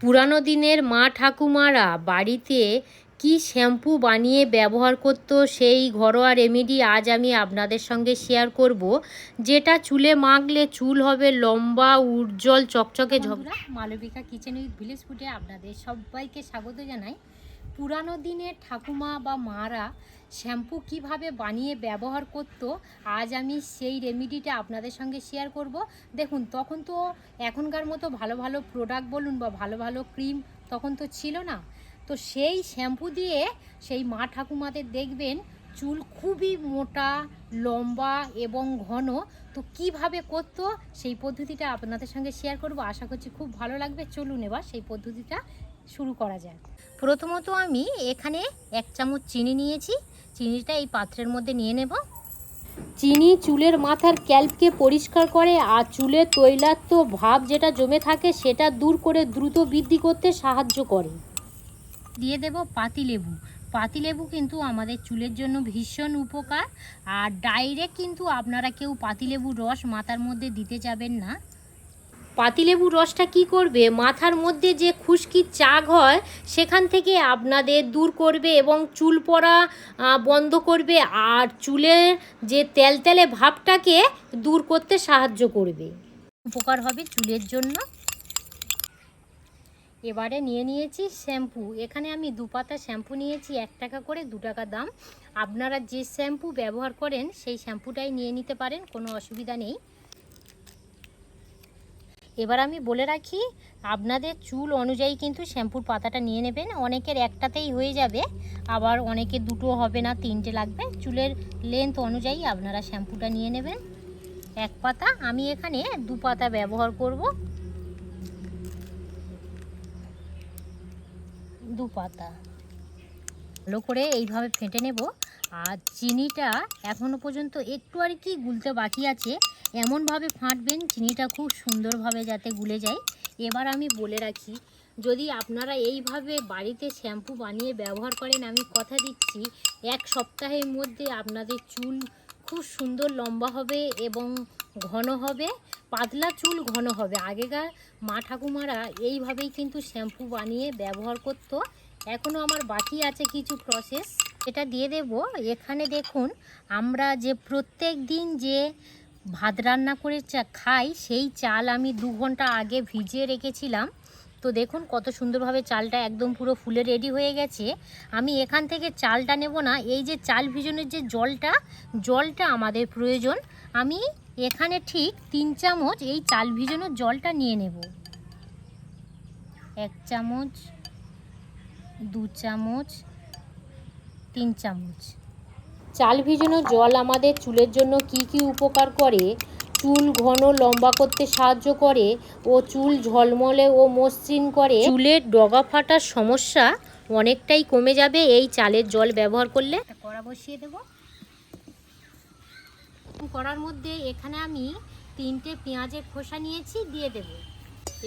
পুরানো দিনের মা ঠাকুমারা বাড়িতে কি শ্যাম্পু বানিয়ে ব্যবহার করতো সেই ঘরোয়া রেমেডি আজ আমি আপনাদের সঙ্গে শেয়ার করব, যেটা চুলে মাখলে চুল হবে লম্বা, উজ্জ্বল, চকচকে ঝগড়া মালবিকা কিচেন উইথ ভিলেজ ফুডে আপনাদের সবাইকে স্বাগত জানাই। পুরানো দিনের ঠাকুমা বা মারা শ্যাম্পু কীভাবে বানিয়ে ব্যবহার করতো, আজ আমি সেই রেমিডিটা আপনাদের সঙ্গে শেয়ার করব। দেখুন, তখন তো এখনকার মতো ভালো ভালো প্রোডাক্ট বলুন বা ভালো ভালো ক্রিম তখন তো ছিল না। তো সেই শ্যাম্পু দিয়ে সেই মা ঠাকুমাদের দেখবেন, চুল খুবই মোটা, লম্বা এবং ঘন। তো কীভাবে করতো, সেই পদ্ধতিটা আপনাদের সঙ্গে শেয়ার করব। আশা করছি খুব ভালো লাগবে। চলুন এবার সেই পদ্ধতিটা শুরু করা যাক। প্রথমত আমি এখানে এক চামচ চিনি নিয়েছি। চিনিটা এই পাত্রের মধ্যে নিয়ে নেব। চিনি চুলের মাথার ক্যাল্পকে পরিষ্কার করে আর চুলের তৈলাক্ত ভাব যেটা জমে থাকে সেটা দূর করে দ্রুত বৃদ্ধি করতে সাহায্য করে। দিয়ে দেব পাতিলেবু পাতিলেবু কিন্তু আমাদের চুলের জন্য ভীষণ উপকার। আর ডাইরেক্ট কিন্তু আপনারা কেউ পাতিলেবুর রস মাথার মধ্যে দিতে যাবেন না। পাতিলেবুর রসটা কি করবে? মাথার মধ্যে যে খুশকির চাগ হয়, সেখান থেকে আপনাদের দূর করবে এবং চুল পড়া বন্ধ করবে আর চুলের যে তেলতেলে ভাবটাকে দূর করতে সাহায্য করবে। উপকার হবে চুলের জন্য। এবারে নিয়ে নিয়েছি শ্যাম্পু। এখানে আমি দু পাতা শ্যাম্পু নিয়েছি, এক টাকা করে দু টাকা দাম। আপনারা যে শ্যাম্পু ব্যবহার করেন, সেই শ্যাম্পুটাই নিয়ে নিতে পারেন, কোনো অসুবিধা নেই। এবার আমি বলে রাখি, আপনাদের চুল অনুযায়ী কিন্তু শ্যাম্পুর পাতাটা নিয়ে নেবেন। অনেকের একটাতেই হয়ে যাবে, আবার অনেকে দুটো হবে না, তিনটে লাগবে। চুলের লেন্থ অনুযায়ী আপনারা শ্যাম্পুটা নিয়ে নেবেন। এক পাতা, আমি এখানে দু পাতা ব্যবহার করব। দু পাতা। ভালো করে এইভাবে ফেটে নেব। আর চিনিটা এখনও পর্যন্ত একটু আর কি গুলতে বাকি আছে। এমনভাবে ফাটবেন চিনিটা খুব সুন্দরভাবে যাতে গুলে যায়। এবার আমি বলে রাখি, যদি আপনারা এইভাবে বাড়িতে শ্যাম্পু বানিয়ে ব্যবহার করেন, আমি কথা দিচ্ছি, এক সপ্তাহের মধ্যে আপনাদের চুল খুব সুন্দর লম্বা হবে এবং ঘন হবে, পাতলা চুল ঘন হবে। আগেকার মা ঠাকুমারা এইভাবেই কিন্তু শ্যাম্পু বানিয়ে ব্যবহার করতো। এখনও আমার বাকি আছে কিছু প্রসেস এটা দিয়ে দেব। এখানে দেখুন, আমরা যে প্রত্যেক দিন যে ভাত রান্না করে চা খাই, সেই চাল আমি দু ঘণ্টা আগে ভিজিয়ে রেখেছিলাম। তো দেখুন কত সুন্দরভাবে চালটা একদম পুরো ফুলে রেডি হয়ে গেছে। আমি এখান থেকে চালটা নেব না, এই যে চাল ভিজনের যে জলটা জলটা আমাদের প্রয়োজন। আমি এখানে ঠিক তিন চামচ এই চাল ভিজানোর জলটা নিয়ে নেব। এক চামচ, দু চামচ, তিন চামচ। চাল ভিজানো জল আমাদের চুলের জন্য কি কি উপকার করে? চুল ঘন লম্বা করতে সাহায্য করে ও চুল ঝলমলে ও মসৃণ করে? চুলের ডগা ফাটার সমস্যা অনেকটাই কমে যাবে এই চালের জল ব্যবহার করলে। কড়া বসিয়ে দেব। কড়ার মধ্যে এখানে আমি তিনটে পেঁয়াজের খোসা নিয়েছি, দিয়ে দেব।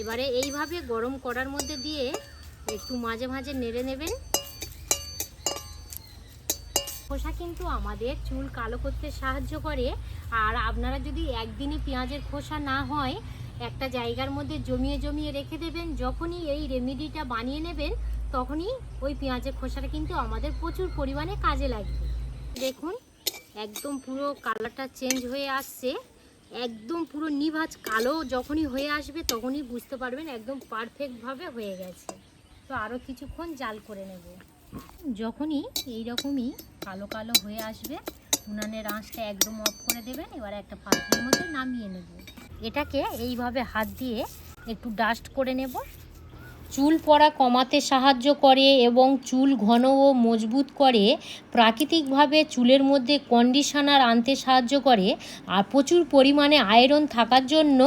এবারে এইভাবে গরম কড়ার মধ্যে দিয়ে একটু মাঝে মাঝে নেড়ে নেবেন। খোসা কিন্তু আমাদের চুল কালো করতে সাহায্য করে। আর আপনারা যদি একদিনে পেঁয়াজের খোসা না হয়, একটা জায়গার মধ্যে জমিয়ে জমিয়ে রেখে দেবেন। যখনই এই রেমেডিটা বানিয়ে নেবেন, তখনই ওই পেঁয়াজের খোসাটা কিন্তু আমাদের প্রচুর পরিমাণে কাজে লাগবে। দেখুন, একদম পুরো কালারটা চেঞ্জ হয়ে আসছে। একদম পুরো নিভাজ কালো যখনই হয়ে আসবে, তখনই বুঝতে পারবেন একদম পারফেক্টভাবে হয়ে গেছে। তো আরও কিছুক্ষণ জাল করে নেব। যখনই এই রকমই কালো কালো হয়ে আসবে, উনানের আঁচটা একদম অফ করে দেবেন, এবার একটা পাত্রের মধ্যে নামিয়ে নেব। এটাকে এইভাবে হাত দিয়ে একটু ডাস্ট করে নেব। চুল পড়া কমাতে সাহায্য করে এবং চুল ঘন ও মজবুত করে প্রাকৃতিকভাবে চুলের মধ্যে কন্ডিশনার আনতে সাহায্য করে আর প্রচুর পরিমাণে আয়রন থাকার জন্য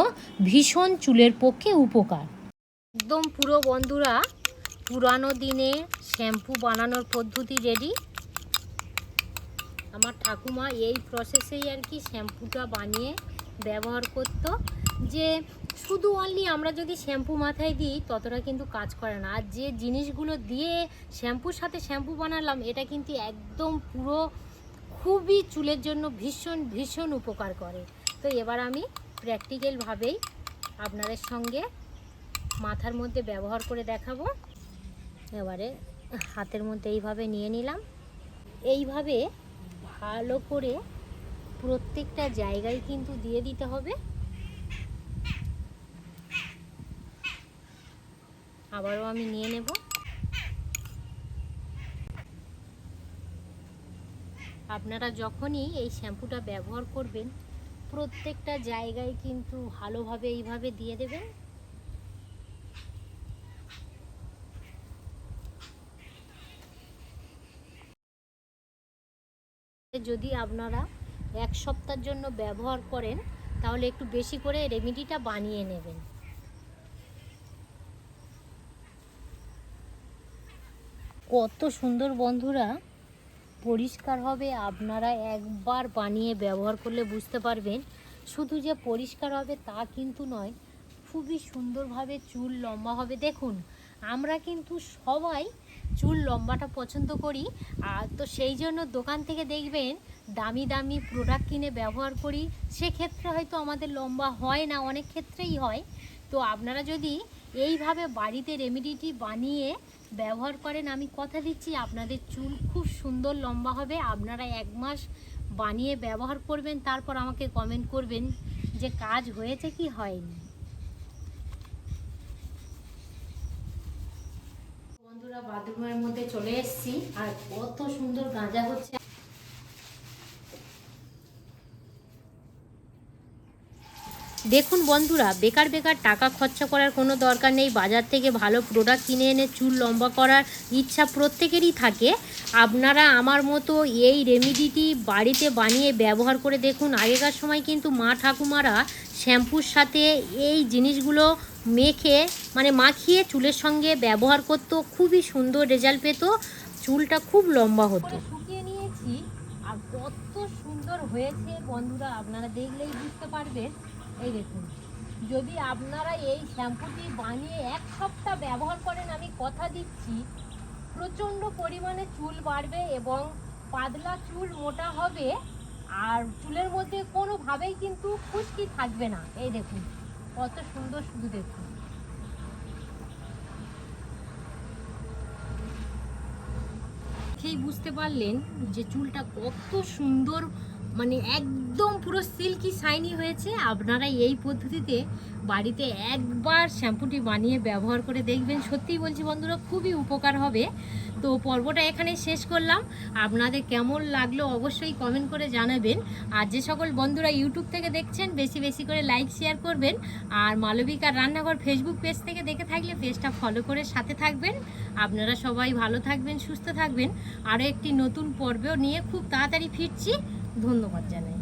ভীষণ চুলের পক্ষে উপকার। একদম পুরো বন্ধুরা পুরানো দিনে শ্যাম্পু বানানোর পদ্ধতি রেডি আমার ঠাকুমা এই প্রসেসেই আর কি শ্যাম্পুটা বানিয়ে ব্যবহার করত যে শুধু অনলি আমরা যদি শ্যাম্পু মাথায় দিই ততটা কিন্তু কাজ করে না। আর যে জিনিসগুলো দিয়ে শ্যাম্পুর সাথে শ্যাম্পু বানালাম, এটা কিন্তু একদম পুরো খুবই চুলের জন্য ভীষণ ভীষণ উপকার করে। তো এবার আমি প্র্যাকটিক্যালভাবেই আপনাদের সঙ্গে মাথার মধ্যে ব্যবহার করে দেখাবো। এবারে হাতের মধ্যে এইভাবে নিয়ে নিলাম। এইভাবে ভালো করে প্রত্যেকটা জায়গায় কিন্তু দিয়ে দিতে হবে। আবারও আমি নিয়ে নেব। আপনারা যখনই এই শ্যাম্পুটা ব্যবহার করবেন, প্রত্যেকটা জায়গায় কিন্তু ভালোভাবে এইভাবে দিয়ে দেবেন। যদি আপনারা এক সপ্তাহের জন্য ব্যবহার করেন, তাহলে একটু বেশি করে রেমেডিটা বানিয়ে নেবেন। কত সুন্দর বন্ধুরা! পরিষ্কার হবে, আপনারা একবার বানিয়ে ব্যবহার করলে বুঝতে পারবেন। শুধু যে পরিষ্কার হবে তা কিন্তু নয়, খুবই সুন্দরভাবে চুল লম্বা হবে। দেখুন, আমরা কিন্তু সবাই চুল লম্বাটা পছন্দ করি। আর তো সেই জন্য দোকান থেকে দেখবেন দামি দামি প্রোডাক্ট কিনে ব্যবহার করি। সেক্ষেত্রে হয়তো আমাদের লম্বা হয় না, অনেক ক্ষেত্রেই হয়। তো আপনারা যদি এইভাবে বাড়িতে রেমেডিটি বানিয়ে ব্যবহার করেন, আমি কথা দিচ্ছি, আপনাদের চুল খুব সুন্দর লম্বা হবে। আপনারা এক মাস বানিয়ে ব্যবহার করবেন, তারপর আমাকে কমেন্ট করবেন যে কাজ হয়েছে কি হয়নি। বন্ধুরা বাথরুমের মধ্যে চলে এসছি। আর কত সুন্দর গাঁজা হচ্ছে। দেখুন বন্ধুরা, বেকার বেকার টাকা খরচা করার কোনো দরকার নেই। বাজার থেকে ভালো প্রোডাক্ট কিনে এনে চুল লম্বা করার ইচ্ছা প্রত্যেকেরই থাকে। আপনারা আমার মতো এই রেমিডিটি বাড়িতে বানিয়ে ব্যবহার করে দেখুন। আগেকার সময় কিন্তু মা ঠাকুমারা শ্যাম্পুর সাথে এই জিনিসগুলো মেখে মানে মাখিয়ে চুলের সঙ্গে ব্যবহার করতো। খুবই সুন্দর রেজাল্ট পেত। চুলটা খুব লম্বা হতো। শুকিয়ে নিয়েছি। আর কত সুন্দর হয়েছে বন্ধুরা, আপনারা দেখলেই বুঝতে পারবেন। এই দেখুন, যদি আপনারা এই শ্যাম্পুটি বানিয়ে এক সপ্তাহ ব্যবহার করেন, আমি কথা দিচ্ছি, প্রচণ্ড পরিমাণে চুল বাড়বে এবং পাতলা চুল মোটা হবে, আর চুলের মধ্যে কোনোভাবেই কিন্তু খুশকি থাকবে না। এই দেখুন, কত সুন্দর শুধু দেখুন। দেখেই বুঝতে পারলেন যে চুলটা কত সুন্দর মানে একদম পুরো সিল্কি শাইনি হয়েছে। আপনারা এই পদ্ধতিতে বাড়িতে একবার শ্যাম্পুটি বানিয়ে ব্যবহার করে দেখবেন। সত্যিই বলছি বন্ধুরা, খুবই উপকার হবে। তো পর্বটা এখানে শেষ করলাম। আপনাদের কেমন লাগল অবশ্যই কমেন্ট করে জানাবেন। আর যে সকল বন্ধুরা ইউটিউব থেকে দেখছেন, বেশি বেশি করে লাইক শেয়ার করবেন। আর মালবিকার রান্নাঘর ফেসবুক পেজ থেকে দেখে থাকলে পেজটা ফলো করে সাথে থাকবেন। আপনারা সবাই ভালো থাকবেন, সুস্থ থাকবেন। আরও একটি নতুন পর্ব নিয়ে খুব তাড়াতাড়ি ফিরছি। ধন্যবাদ জানাই